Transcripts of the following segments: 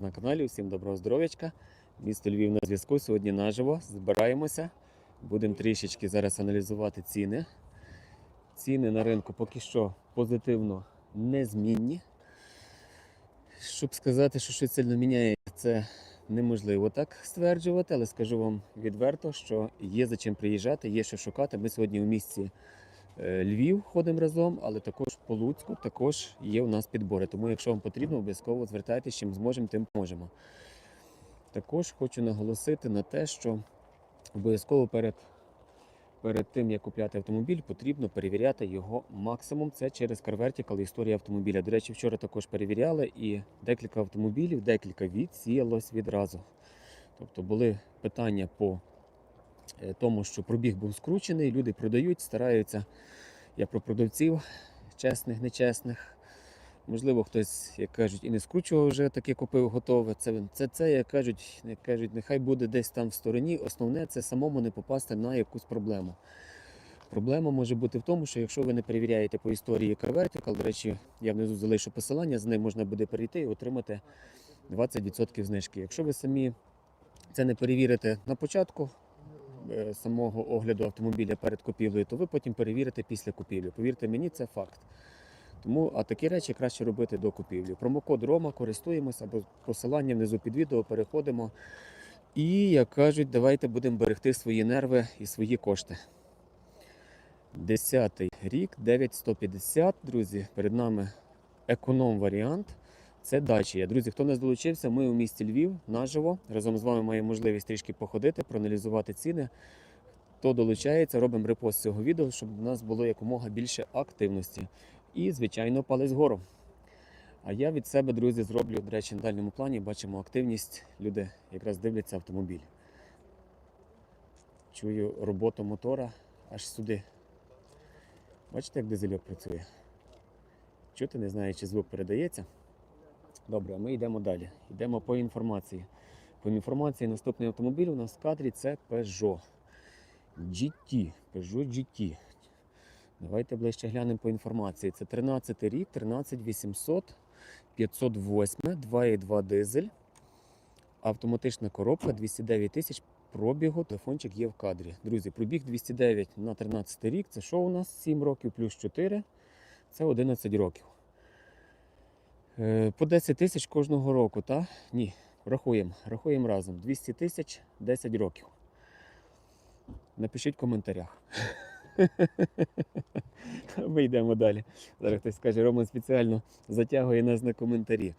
на каналі. Всім доброго здоров'ячка. Місто Львів на зв'язку. Сьогодні наживо. Збираємося. Будемо трішечки зараз аналізувати ціни. Ціни на ринку поки що позитивно незмінні. Щоб сказати, що щось сильно міняє, це неможливо так стверджувати, але скажу вам відверто, що є за чим приїжджати, є що шукати. Ми сьогодні у місті е, Львів ходимо разом, але також по Луцьку також є у нас підбори. Тому, якщо вам потрібно, обов'язково звертайтеся, чим зможемо, тим поможемо. Також хочу наголосити на те, що обов'язково перед, перед тим, як купляти автомобіль, потрібно перевіряти його максимум. Це через CarVertical історія автомобіля. До речі, вчора також перевіряли і декілька автомобілів, декілька відсіялось відразу. Тобто були питання по е, тому, що пробіг був скручений, люди продають, стараються. Я про продавців, чесних, нечесних. Можливо, хтось, як кажуть, і не скручував вже таке купив готове. Це, це, це як кажуть, як кажуть, нехай буде десь там в стороні. Основне це самому не попасти на якусь проблему. Проблема може бути в тому, що якщо ви не перевіряєте по історії CarVertical, до речі, я внизу залишу посилання, з нею можна буде перейти і отримати 20% знижки. Якщо ви самі це не перевірите на початку е, самого огляду автомобіля перед купівлею, то ви потім перевірите після купівлі. Повірте мені, це факт. Тому а такі речі краще робити до купівлі. Промокод Рома користуємося або посилання внизу під відео переходимо. І, як кажуть, давайте будемо берегти свої нерви і свої кошти. Десятий рік, 9150, друзі, перед нами економ-варіант. Це Дачія. Друзі, хто не долучився, ми у місті Львів наживо. Разом з вами маємо можливість трішки походити, проаналізувати ціни. Хто долучається, робимо репост цього відео, щоб у нас було якомога більше активності. І, звичайно, палець вгору. А я від себе, друзі, зроблю, до речі, на дальньому плані бачимо активність. Люди якраз дивляться автомобіль. Чую роботу мотора аж сюди. Бачите, як дизельок працює? Чути, не знаю, чи звук передається. Добре, ми йдемо далі. Йдемо по інформації. По інформації наступний автомобіль у нас в кадрі це Peugeot GT. Peugeot GT. Давайте ближче глянемо по інформації. Це 13 рік, 13800, 508, 2,2 дизель. Автоматична коробка 209 тисяч пробігу. Телефончик є в кадрі. Друзі, пробіг 209 на 13 рік. Це що у нас? 7 років плюс 4. Це 11 років. Е, По 10 тисяч кожного року, так? Ні. Рахуємо. Рахуємо разом. 200 тисяч 10 років. Напишіть в коментарях. Ми йдемо далі. Зараз хтось скаже, Роман спеціально затягує нас на коментарі.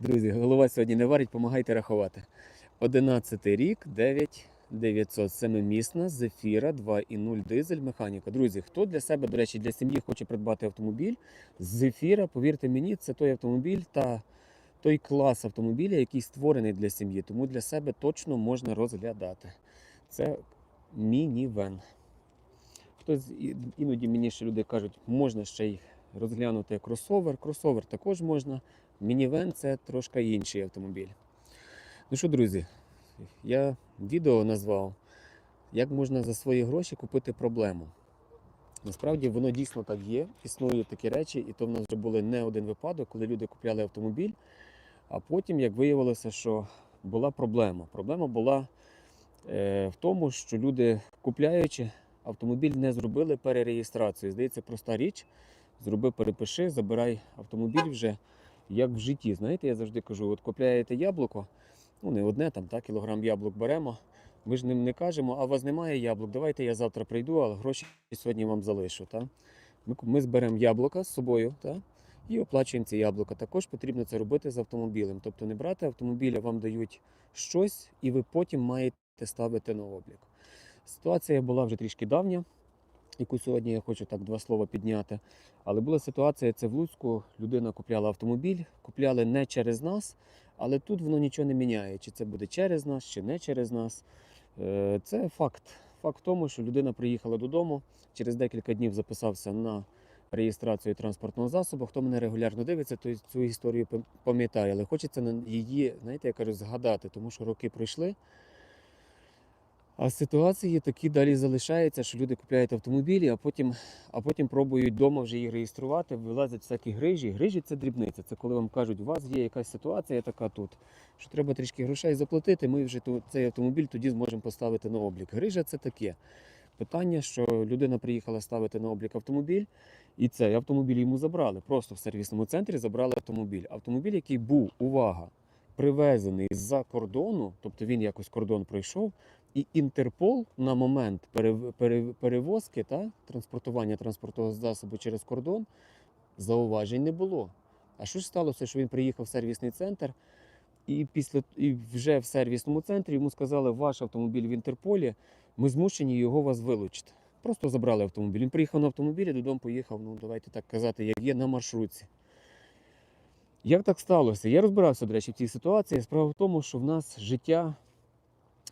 Друзі, голова сьогодні не варить, допомагайте рахувати. 11 рік, 9900, семимісна, зефіра, 2,0 дизель, механіка. Друзі, хто для себе, до речі, для сім'ї хоче придбати автомобіль, зефіра, повірте мені, це той автомобіль та той клас автомобіля, який створений для сім'ї. Тому для себе точно можна розглядати. Це мінівен. Хтось іноді мені ще люди кажуть, можна ще й розглянути кросовер. Кросовер також можна. Мінівен це трошки інший автомобіль. Ну що, друзі, я відео назвав, як можна за свої гроші купити проблему. Насправді воно дійсно так є. Існують такі речі, і то в нас вже були не один випадок, коли люди купляли автомобіль, а потім, як виявилося, що була проблема. Проблема була е, в тому, що люди, купляючи, автомобіль не зробили перереєстрацію. Здається, проста річ. Зроби, перепиши, забирай автомобіль вже як в житті. Знаєте, я завжди кажу: от купляєте яблуко, ну не одне там, так, кілограм яблук беремо. Ми ж ним не кажемо, а у вас немає яблук, давайте я завтра прийду, але гроші сьогодні вам залишу. Так? Ми, ми зберемо яблука з собою так? і оплачуємо ці яблука. Також потрібно це робити з автомобілем. Тобто не брати автомобіля, вам дають щось, і ви потім маєте ставити на облік. Ситуація була вже трішки давня, яку сьогодні я хочу так два слова підняти. Але була ситуація, це в Луцьку людина купляла автомобіль, купляли не через нас, але тут воно нічого не міняє. Чи це буде через нас, чи не через нас. Е, Це факт. Факт в тому, що людина приїхала додому, через декілька днів записався на реєстрацію транспортного засобу. Хто мене регулярно дивиться, той цю історію пам'ятає, але хочеться її, знаєте, я кажу, згадати, тому що роки пройшли. А ситуації такі далі залишаються, що люди купляють автомобілі, а потім, а потім пробують вдома вже їх реєструвати, вилазять всякі грижі. Грижі це дрібниця. Це коли вам кажуть, у вас є якась ситуація така тут, що треба трішки грошей заплатити, ми вже цей автомобіль тоді зможемо поставити на облік. Грижа це таке. Питання, що людина приїхала ставити на облік автомобіль, і цей автомобіль йому забрали. Просто в сервісному центрі забрали автомобіль. Автомобіль, який був, увага, привезений з-за кордону, тобто він якось кордон пройшов, і Інтерпол на момент перев- перев- перевозки та транспортування транспортного засобу через кордон зауважень не було. А що ж сталося, що він приїхав в сервісний центр, і після і вже в сервісному центрі йому сказали, ваш автомобіль в Інтерполі, ми змушені його вас вилучити. Просто забрали автомобіль. Він приїхав на автомобілі, додому поїхав, ну давайте так казати, як є на маршрутці. Як так сталося? Я розбирався, до речі, в цій ситуації. Справа в тому, що в нас життя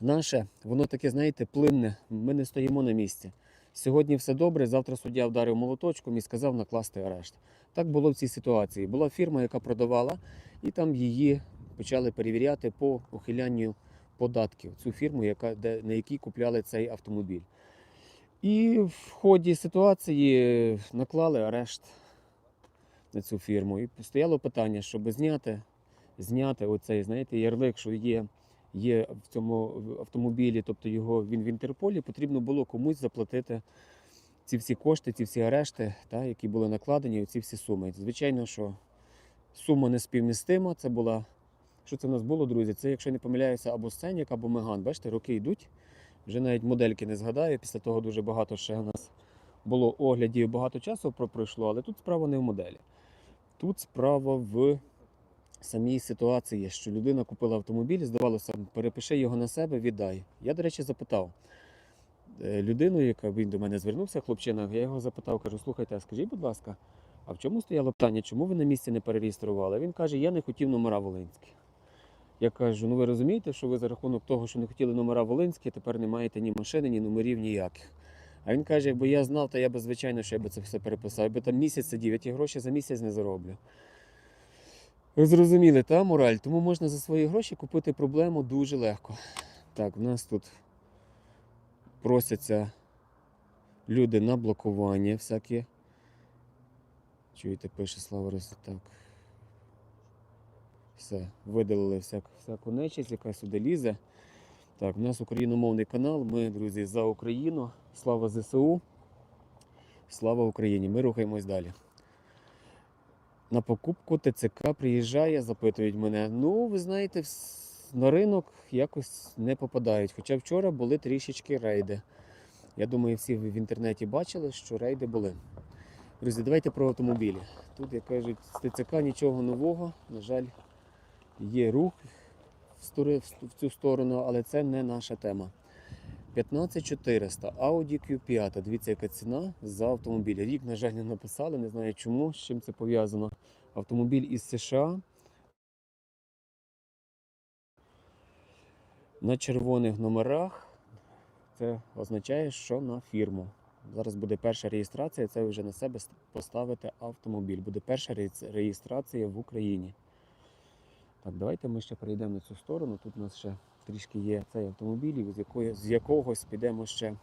наше, воно таке, знаєте, плинне. Ми не стоїмо на місці. Сьогодні все добре, завтра суддя вдарив молоточком і сказав накласти арешт. Так було в цій ситуації. Була фірма, яка продавала, і там її почали перевіряти по ухилянню податків. Цю фірму, яка, де, на якій купляли цей автомобіль. І в ході ситуації наклали арешт на цю фірму. І стояло питання, щоб зняти, зняти оцей, знаєте, ярлик, що є, є в цьому автомобілі, тобто його він в Інтерполі, потрібно було комусь заплатити ці всі кошти, ці всі арешти, та, які були накладені, ці всі суми. Звичайно, що сума не співмістима. Це була. Що це в нас було, друзі? Це, якщо не помиляюся, або Сценік, або Меган. Бачите, роки йдуть. Вже навіть модельки не згадаю. Після того дуже багато ще у нас було оглядів, багато часу про- пройшло, але тут справа не в моделі. Тут справа в самій ситуації, що людина купила автомобіль, здавалося, перепиши його на себе, віддай. Я, до речі, запитав е, людину, яка він до мене звернувся, хлопчина, я його запитав, кажу, слухайте, а скажіть, будь ласка, а в чому стояло питання, чому ви на місці не перереєстрували? Він каже, я не хотів номера Волинські. Я кажу, ну ви розумієте, що ви за рахунок того, що не хотіли номера Волинські, тепер не маєте ні машини, ні номерів ніяких. А він каже, якби я знав, то я би, звичайно, що я би це все переписав. Якби там місяць сидів, я ті гроші за місяць не зароблю. Ви зрозуміли, та мораль? Тому можна за свої гроші купити проблему дуже легко. Так, в нас тут просяться люди на блокування всякі. Чуєте, пише Слава Рос. Так. Все, видалили всяк, всяку нечисть, яка сюди лізе. Так, у нас україномовний канал. Ми, друзі, за Україну. Слава ЗСУ. Слава Україні! Ми рухаємось далі. На покупку ТЦК приїжджає, запитують мене. Ну, ви знаєте, на ринок якось не попадають. Хоча вчора були трішечки рейди. Я думаю, всі в інтернеті бачили, що рейди були. Друзі, давайте про автомобілі. Тут, як кажуть, з ТЦК нічого нового. На жаль, є рух в цю сторону, але це не наша тема. 15400 Audi Q5. Дивіться, яка ціна за автомобіль. Рік, на жаль, не написали, не знаю чому, з чим це пов'язано. Автомобіль із США. На червоних номерах. Це означає, що на фірму. Зараз буде перша реєстрація, це вже на себе ст- поставите автомобіль. Буде перша реєстрація в Україні. Так, давайте ми ще перейдемо на цю сторону. Тут у нас ще трішки є цей автомобіль, з, якої, з якогось підемо ще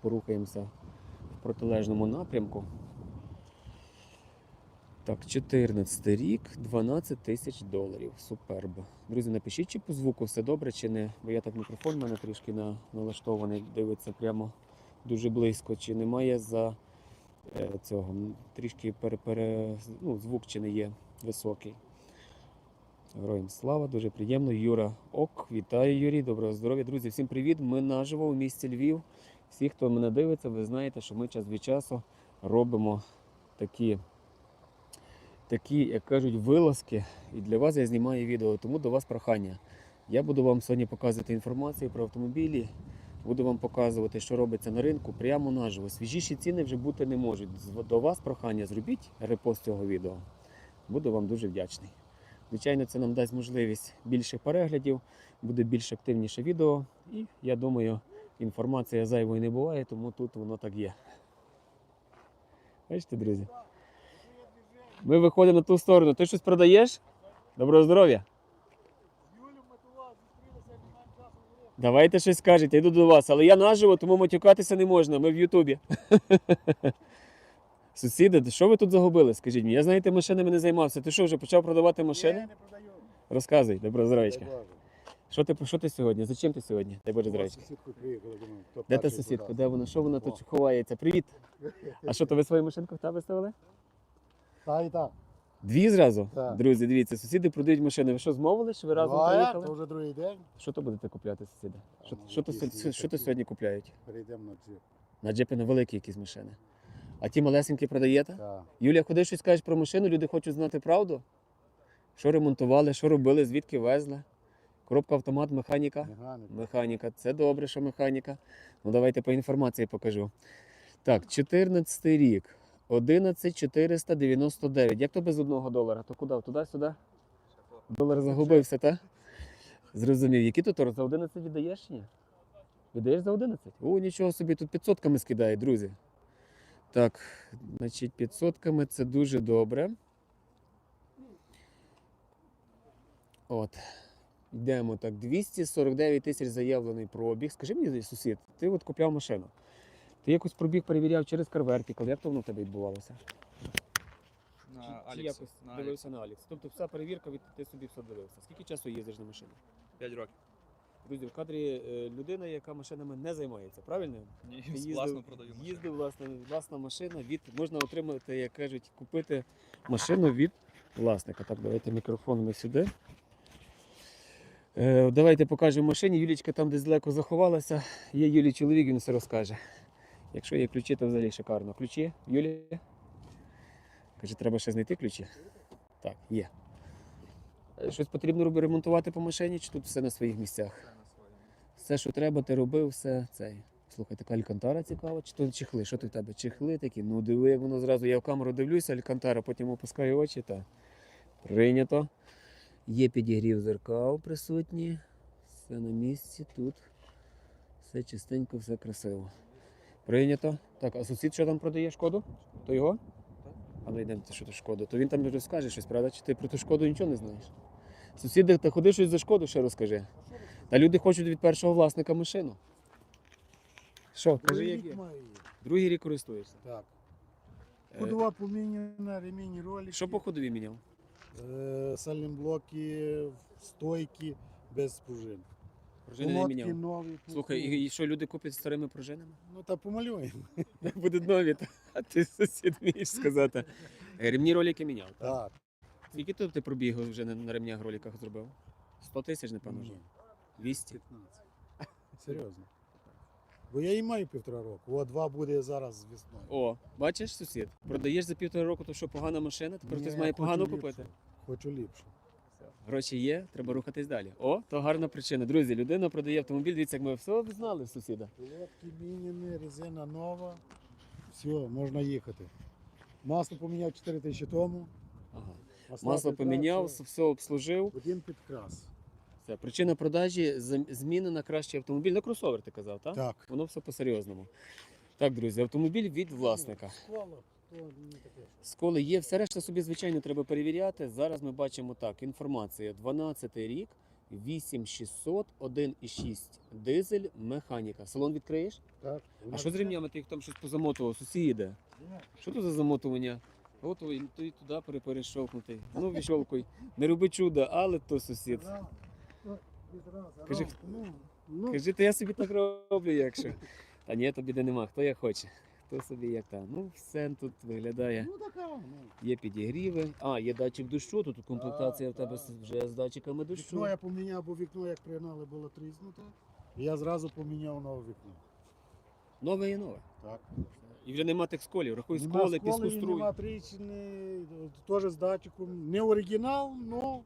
порухаємося в протилежному напрямку. Так, 14 рік, 12 тисяч доларів. Суперб. Друзі, напишіть, чи по звуку все добре, чи не. Бо я так мікрофон в мене трішки на, налаштований, дивиться прямо дуже близько, чи немає за е, цього. Трішки пере, пере, ну, звук чи не є високий. Героям слава, дуже приємно. Юра Ок, вітаю, Юрій. Доброго здоров'я. Друзі, всім привіт. Ми наживо у місті Львів. Всі, хто мене дивиться, ви знаєте, що ми час від часу робимо такі, такі, як кажуть, вилазки. І для вас я знімаю відео. Тому до вас прохання. Я буду вам сьогодні показувати інформацію про автомобілі. Буду вам показувати, що робиться на ринку прямо наживо. Свіжіші ціни вже бути не можуть. До вас прохання зробіть репост цього відео. Буду вам дуже вдячний. Звичайно, це нам дасть можливість більше переглядів, буде більш активніше відео. І я думаю, інформація зайвої не буває, тому тут воно так є. Бачите, друзі? Ми виходимо на ту сторону. Ти щось продаєш? Доброго здоров'я! Давайте щось скажете, я йду до вас, але я наживо, тому матюкатися не можна. Ми в Ютубі. Сусіди, що ви тут загубили? Скажіть мені. Я знаєте, машинами не займався. Ти що, вже почав продавати машини? Ні, не продаю. Розказуй, добро здоровечка. Що ти що ти сьогодні? Зачем ти сьогодні? Дай Боже здоровечка. Де та сусідка? Де вона? Що вона тут ховається? Привіт. А що, то ви свою машинку в тебе виставили? Та і та. Дві зразу? Так. Друзі, дивіться, сусіди продають машини. Ви що змовили, що ви разом а приїхали? То вже другий день. Що то будете купляти, сусіди? Що, що, то, є що то сьогодні купляють? Перейдемо на джип. На джипи на великі якісь машини. А ті малесенькі продаєте? Так. Юлія, куди щось кажеш про машину? Люди хочуть знати правду. Що ремонтували, що робили, звідки везли? Коробка автомат, механіка. Механик. Механіка. Це добре, що механіка. Ну давайте по інформації покажу. Так, 14 рік. 11499. Як то без одного долара? То куди? Туди, сюди? Долар загубився, так? Зрозумів. Які тут за 11 віддаєш? Ні? Віддаєш за 11? О, нічого собі, тут 500 скидають, друзі. Так, значить, 500 це дуже добре. От. Йдемо так. 249 тисяч заявлений пробіг. Скажи мені, сусід, ти от купляв машину. Ти якось пробіг перевіряв через CarVertical. Як то воно в тебе відбувалося? На Чи- чи Аліксі. якось На дивився на Алікс. Тобто вся перевірка, від ти собі все дивився. Скільки часу їздиш на машині? 5 років. Друзі, в кадрі е, людина, яка машинами не займається, правильно? Ні, Ти власно продаю машину. їздив власне, власна машина від можна отримати, як кажуть, купити машину від власника. Так, давайте мікрофон ми сюди. Е, давайте покажемо машині. Юлічка там десь далеко заховалася. Є Юлі чоловік, він все розкаже. Якщо є ключі, то взагалі шикарно. Ключі, Юлі? Каже, треба ще знайти ключі. Так, є. Е, Щось потрібно робити, ремонтувати по машині, чи тут все на своїх місцях? Все що треба, ти робив, все цей. Слухай, така алькантара цікава, чи то чехли? Що ти в тебе? Чехли такі? Ну диви, як воно зразу. Я в камеру дивлюся, алькантара, потім опускаю очі та прийнято. Є підігрів зеркал присутні. Все на місці тут. Все чистенько, все красиво. Прийнято. Так, а сусід що там продає шкоду? То його? А ну йдемо, що то шкоду. То він там розкаже щось, правда? Чи ти про ту шкоду нічого не знаєш? Сусіди, ти ходи щось за шкоду, ще розкажи. Та люди хочуть від першого власника машину. Що, кажи, як рік є. маю її. Другий рік користуєшся. Так. Е, Ходова поміняна, ремінь ролики. Що по ходові міняв? Е, сальнблоки, стойки без пружин. Пружини не міняв. нові. Слухай, і, і що люди куплять старими пружинами? Ну та помалюємо. Будуть нові, та- а ти сусід вмієш сказати. Е, Ремні ролики міняв. так? Так. Скільки тут ти пробіг вже на, на ремнях роликах зробив? 100 тисяч, напевно. вже? Ні, 200. 15. Серйозно. Бо я і маю півтора року. О, два буде зараз весною. О, бачиш, сусід? Продаєш за півтора року, то що погана машина, тепер Ні, хтось має хочу погану ліпше. купити. Хочу ліпше. Гроші є, треба рухатись далі. О, то гарна причина. Друзі, людина продає автомобіль, дивіться, як ми все знали сусіда. Колодки міняні, резина нова. Все, можна їхати. Масло поміняв 4 тисячі тому. Ага. Масло підкрас, поміняв, все. все обслужив. Один підкрас. Все. Причина продажі зміни на кращий автомобіль. На кросовер ти казав, так? Так. Воно все по-серйозному. Так, друзі, автомобіль від власника. То. Сколи є, все решта собі, звичайно, треба перевіряти. Зараз ми бачимо так: інформація: 12 рік, 8600, 1,6 дизель, механіка. Салон відкриєш? Так. А що з ремнями ти їх там щось позамотував? Сусіде? Що тут за замотування? От ой, той туди пере- перещовкнутий. Ну, віщолкуй. Не роби чуда, але то сусід. Кажи, ну, ну, Кажи, то я собі так роблю, якщо. Та ні, то біди нема. Хто як хоче. Хто собі як там. Ну, все тут виглядає. ну така, ну. Є підігріви. А, є датчик дощу, тут комплектація в тебе вже з датчиками дощу. Вікно я поміняв, бо вікно, як пригнали, було тріснуте. І я зразу поміняв нове вікно. Нове і нове. Так. І вже нема тих сколів. Рахуй сколи, сколів, піскоструй. Нема тріщини, теж з датчиком. Не оригінал, але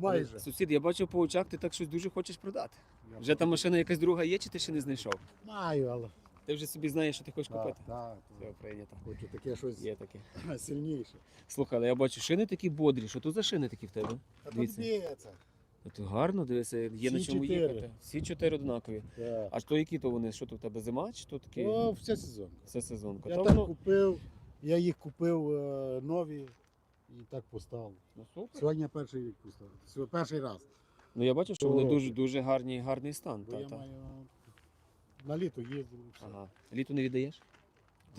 майже. Сусід, я бачив по очах, ти так щось дуже хочеш продати. Я Вже там машина якась друга є, чи ти ще не знайшов? Маю, але. Ти вже собі знаєш, що ти хочеш Так, купити. так. Все прийнято. Хочу таке щось Є таке. сильніше. Слухай, але я бачу, шини такі бодрі. Що тут за шини такі в тебе? А Дивіться. тут б'ється. Тут гарно, дивися, є на Всі чому чотири. їхати. Всі чотири однакові. Так. А що які то вони? Що тут в тебе зима, чи то такі? О, вся сезон. Це сезонка. Я Та так воно- купив, я їх купив е, нові і так поставив. Ну, супер. Сьогодні перший рік поставив. Перший раз. Ну я бачу, що вони дуже дуже гарний, гарний стан. Бо Та, я та. маю на літо їздив. і все. Ага. Літо не віддаєш?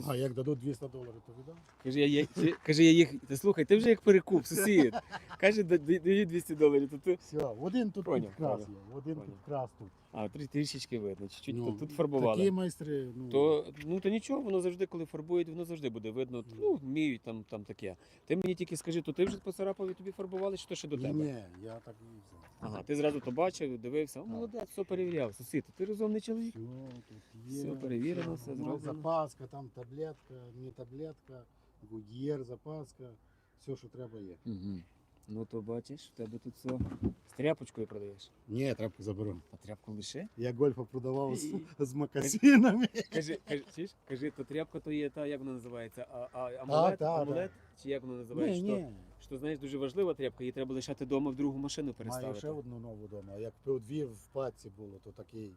А як дадуть 200 доларів, то віддам. Каже, я, я, каже, я їх. Ти слухай, ти вже як перекуп, сусід. Каже, да- да- даю 200 доларів, то ти. Все, один тут Поняв, підкрас поняв, є, один поняв. підкрас тут. А, трі- трішечки видно, чуть-чуть Ну, тут, фарбували. Такі майстри, ну, То, ну то нічого, воно завжди, коли фарбують, воно завжди буде видно. Ну, вміють там, там таке. Ти мені тільки скажи, то ти вже поцарапав і тобі фарбували, чи то ще до ні, тебе? ні, я так не взяв. Ага, ти зразу то бачив, дивився, о, молодець, все перевіряв. Сусід, ти розумний чоловік. Все, тут є. Все перевірено, все Ну, зроблено. Запаска, там таблетка, не таблетка, гудьєр, запаска, все, що треба є. Угу. Ну то бачиш, в тебе тут все з тряпочкою продаєш. Ні, трапку заберу. А тряпку лише? Я гольфа продавав з, з макасинами. Кажи, кажи, чуєш? кажи, то тряпка то є та, як вона називається? А, а, амулет? та, амулет? Чи як вона називається? Ні, що, ні. що знаєш, дуже важлива тряпка, її треба лишати вдома в другу машину Маю переставити. ще одну нову вдома. Як пив дві в паці було, то такий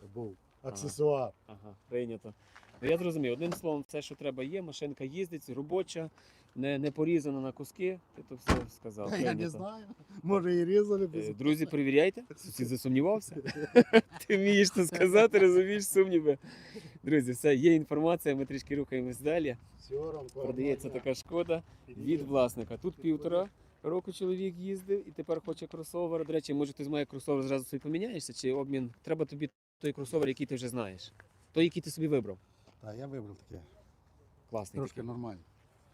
то був аксесуар. Ага, прийнято. Ну я зрозумів. Одним словом, все, що треба, є, машинка їздить, робоча, не, не порізана на куски. Ти то все сказав. Я не знаю. Може і різали Е. Друзі, перевіряйте. Сусід засумнівався. Ти вмієш це сказати, розумієш сумніви. Друзі, все, є інформація, ми трішки рухаємось далі. Продається така шкода від власника. Тут півтора року чоловік їздив і тепер хоче кросовер. До речі, може ти з має кросовер зразу собі поміняєшся, чи обмін? Треба тобі той кросовер, який ти вже знаєш. Той, який ти собі вибрав. Та я вибрав таке. Класний Трошки такий. нормально.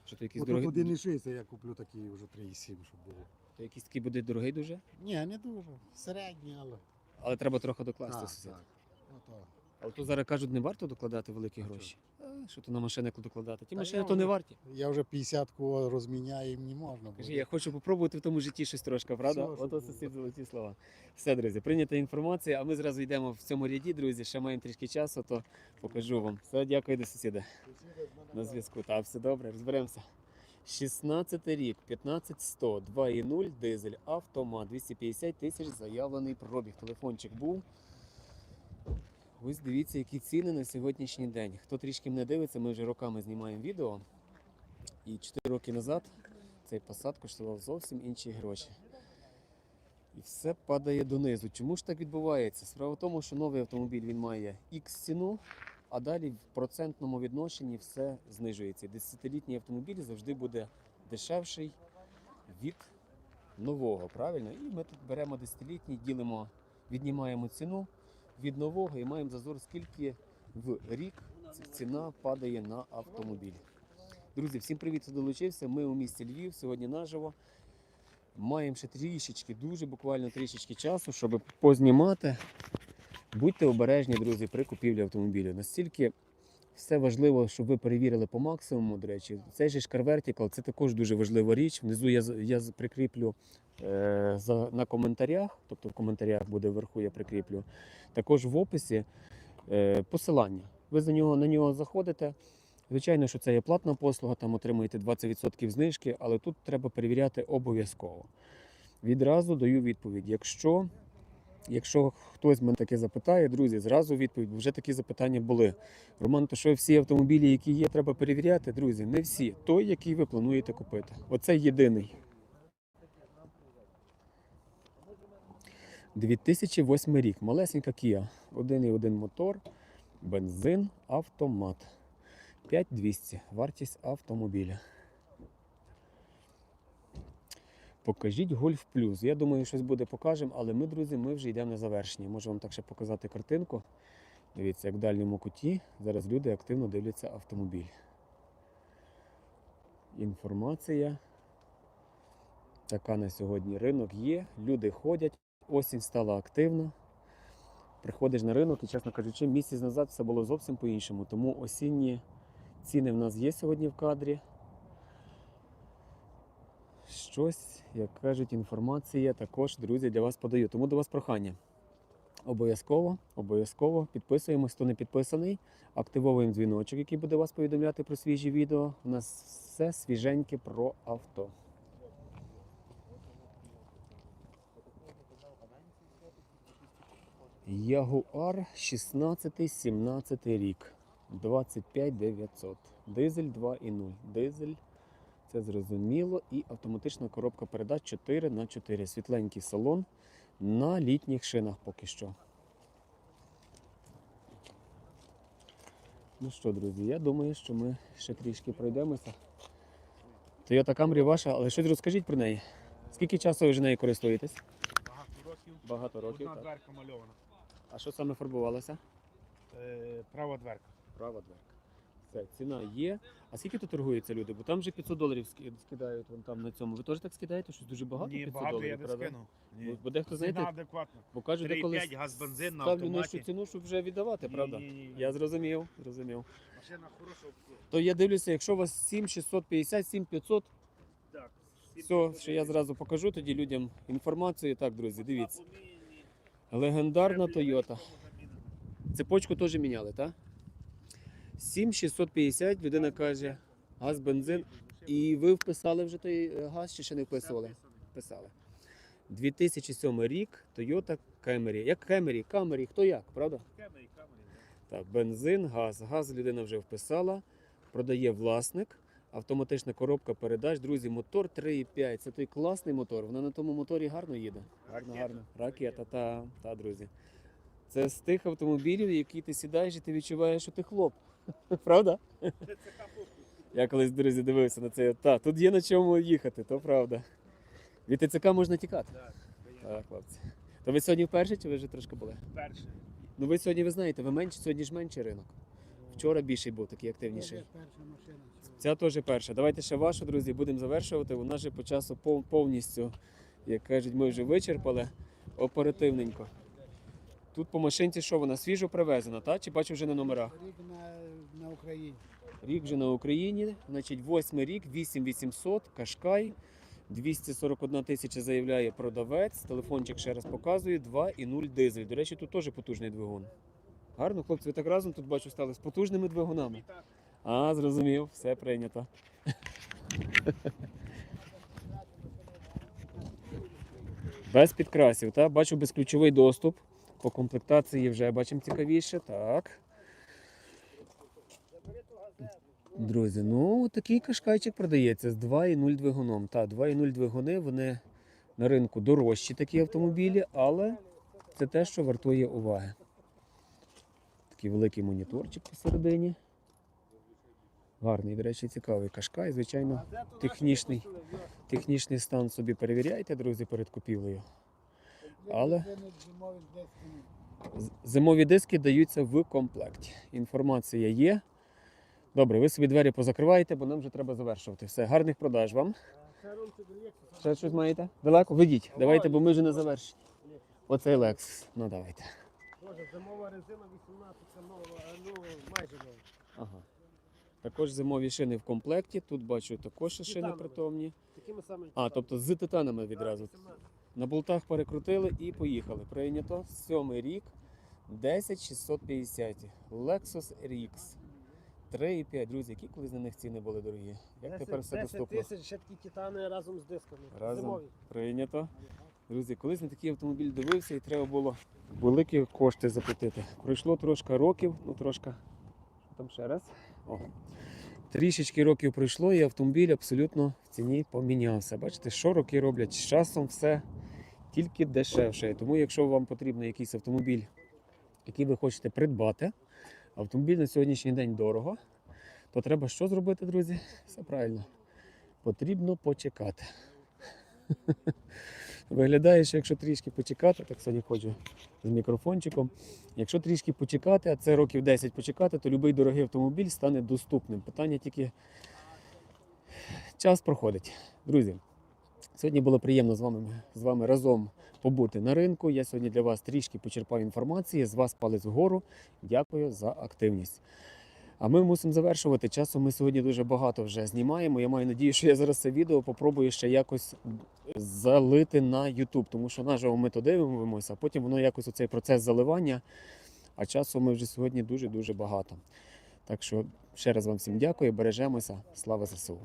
Що то якийсь Отут дорогий. 1,6, я куплю такий вже 3,7, щоб було. То якийсь такий буде дорогий дуже. Ні, не дуже. Середній, але. Але треба трохи докласти Так, сусід. так. Ото. Але то зараз кажуть, не варто докладати великі гроші. А, що то на машини докладати? Ті Та машини я то не варті. Я вже 50-ку розміняю, їм не можна. Кажи, буде. я хочу попробувати в тому житті щось трошки, правда? Все, що Ото було. сусід золоті слова. Все, друзі, прийнята інформація, а ми зразу йдемо в цьому ряді, друзі. Ще маємо трішки часу, то покажу вам. Все, дякую до сусіда. На зв'язку. Та все добре, розберемося. 16 рік, 15100, 2.0, дизель, автомат, 250 тисяч заявлений пробіг. Телефончик був. Ось дивіться, які ціни на сьогоднішній день. Хто трішки мене дивиться, ми вже роками знімаємо відео. І 4 роки назад цей посад коштував зовсім інші гроші. І все падає донизу. Чому ж так відбувається? Справа в тому, що новий автомобіль він має X ціну, а далі в процентному відношенні все знижується. Десятилітній автомобіль завжди буде дешевший від нового, правильно? І ми тут беремо десятилітній, ділимо, віднімаємо ціну від нового і маємо зазор, скільки в рік ціна падає на автомобіль. Друзі, всім привіт, хто долучився. Ми у місті Львів сьогодні наживо. Маємо ще трішечки, дуже буквально трішечки часу, щоб познімати. Будьте обережні, друзі, при купівлі автомобіля. Настільки все важливо, щоб ви перевірили по максимуму. До речі, цей же Vertical це також дуже важлива річ. Внизу я, я прикріплю е, за, на коментарях, тобто в коментарях буде вверху, я прикріплю. Також в описі е, посилання. Ви за нього, на нього заходите. Звичайно, що це є платна послуга, там отримуєте 20% знижки, але тут треба перевіряти обов'язково. Відразу даю відповідь. Якщо, якщо хтось мене таке запитає, друзі, зразу відповідь, бо вже такі запитання були. Роман, то що всі автомобілі, які є, треба перевіряти, друзі, не всі. Той, який ви плануєте купити. Оце єдиний. 2008 рік. Малесенька Kia. 1,1 мотор, бензин, автомат. 5200. Вартість автомобіля. Покажіть Golf Plus. Я думаю, щось буде покажемо, але ми, друзі, ми вже йдемо на завершення. Можу вам так ще показати картинку. Дивіться, як в дальньому куті зараз люди активно дивляться автомобіль. Інформація. Така на сьогодні ринок є. Люди ходять, осінь стала активна. Приходиш на ринок і, чесно кажучи, місяць назад все було зовсім по-іншому. Тому осінні ціни в нас є сьогодні в кадрі. Щось, як кажуть, інформація також, друзі, для вас подаю. Тому до вас прохання. Обов'язково, обов'язково підписуємось, хто не підписаний. Активовуємо дзвіночок, який буде вас повідомляти про свіжі відео. У нас все свіженьке про авто. Ягуар 16-17 рік. 25 900. Дизель 2.0. Дизель. Це зрозуміло. І автоматична коробка передач 4 на 4 Світленький салон. на літніх шинах поки що. Ну що, друзі, я думаю, що ми ще трішки пройдемося. Toyota Camry ваша, але щось розкажіть про неї. Скільки часу ви вже нею користуєтесь? Багато років. Багато років. Одна Так. дверка мальована. А що саме фарбувалося? Е, права дверка. Права дверка. Все, ціна є. А скільки тут торгуються люди? Бо там вже 500 доларів ски- скидають вон там на цьому. Ви теж так скидаєте? Щось дуже багато? Ні, 500 багато доларів, я не правда? скинув. Бо, Ні. бо дехто, Ціна знаєте, адекватна. бо кажуть, деколи 3,5 газ бензин на ставлю нижчу автоматі. ціну, щоб вже віддавати, правда? Ні, ні, ні. Я зрозумів, зрозумів. Машина хороша. То я дивлюся, якщо у вас 7650, 7500, Так. все, що я зразу покажу тоді людям інформацію. Так, друзі, дивіться. Легендарна Toyota. Цепочку теж міняли, так? 7650, людина каже, газ, бензин. І ви вписали вже той е, газ чи ще не вписували? Вписали. 2007 рік, Toyota Camry. Як Camry? Camry, хто як, правда? Так, бензин, газ. Газ людина вже вписала, продає власник. Автоматична коробка передач. Друзі, мотор 3,5. Це той класний мотор. Вона на тому моторі гарно їде. Гарно, гарно. Ракета, та, та, друзі. Це з тих автомобілів, які ти сідаєш і ти відчуваєш, що ти хлоп. Правда? Я колись, друзі, дивився на це. Та, тут є на чому їхати, то правда. Від ТЦК можна тікати. Так, хлопці. То ви сьогодні вперше чи ви вже трошки були? Перше. Ну ви сьогодні ви знаєте, ви менше, сьогодні ж менший ринок. Вчора більший був такий активніший. Перша машина. Ця теж перша. Давайте ще вашу, друзі, будемо завершувати. У нас же по часу пов- повністю, як кажуть, ми вже вичерпали оперативненько. Тут по машинці що вона свіжо привезена, та? Чи бачу вже на номерах? Рік на Україні. Рік вже на Україні, значить, восьмий рік, 8800, Кашкай, 241 тисяча заявляє продавець. Телефончик ще раз показує, 2,0 дизель. До речі, тут теж потужний двигун. Гарно, хлопці, ви так разом тут бачу стали з потужними двигунами. А, зрозумів, все прийнято. Без підкрасів, так? Бачу безключовий доступ. По комплектації вже бачимо цікавіше. Так. Друзі, ну такий кашкайчик продається з 2,0 двигуном. Та 2,0 двигуни, вони на ринку дорожчі такі автомобілі, але це те, що вартує уваги. Такий великий моніторчик посередині. Гарний, до речі, цікавий кашкай. Звичайно, технічний, технічний стан собі перевіряйте, друзі, перед купівлею. Але зимові диски даються в комплекті. Інформація є. Добре, ви собі двері позакриваєте, бо нам вже треба завершувати. Все, гарних продаж вам. Ще щось маєте? Далеко? Ведіть. Давайте, бо ми вже не завершені. Оцей Lexus. Ну давайте. Боже, зимова резина 18 нова, ну майже нова. Ага. Також зимові шини в комплекті. Тут бачу також ще шини Титанові. притомні. Такими самими. А, тобто з титанами відразу. На болтах перекрутили і поїхали. Прийнято. Сьомий рік. 10650. Lexus RX. 3,5. Друзі, які колись на них ціни були дорогі? Як тепер все 10 доступно? тисяч ще такі титани разом з дисками. Разом. Зимові. Прийнято. Друзі, колись на такий автомобіль дивився і треба було великі кошти заплатити. Пройшло трошки років, ну трошки. Там ще раз? О. Трішечки років пройшло, і автомобіль абсолютно в ціні помінявся. Бачите, що роки роблять з часом все тільки дешевше. Тому, якщо вам потрібен якийсь автомобіль, який ви хочете придбати, автомобіль на сьогоднішній день дорого, то треба що зробити, друзі? Все правильно. Потрібно почекати. Виглядає, що якщо трішки почекати, так сьогодні ходжу з мікрофончиком. Якщо трішки почекати, а це років 10 почекати, то будь-який дорогий автомобіль стане доступним. Питання тільки час проходить. Друзі, сьогодні було приємно з вами, з вами разом побути на ринку. Я сьогодні для вас трішки почерпав інформації. З вас палець вгору. Дякую за активність. А ми мусимо завершувати. Часу ми сьогодні дуже багато вже знімаємо. Я маю надію, що я зараз це відео попробую ще якось залити на YouTube, тому що наживо ми то дивимося, а потім воно якось оцей процес заливання. А часу ми вже сьогодні дуже-дуже багато. Так що ще раз вам всім дякую, бережемося. Слава ЗСУ!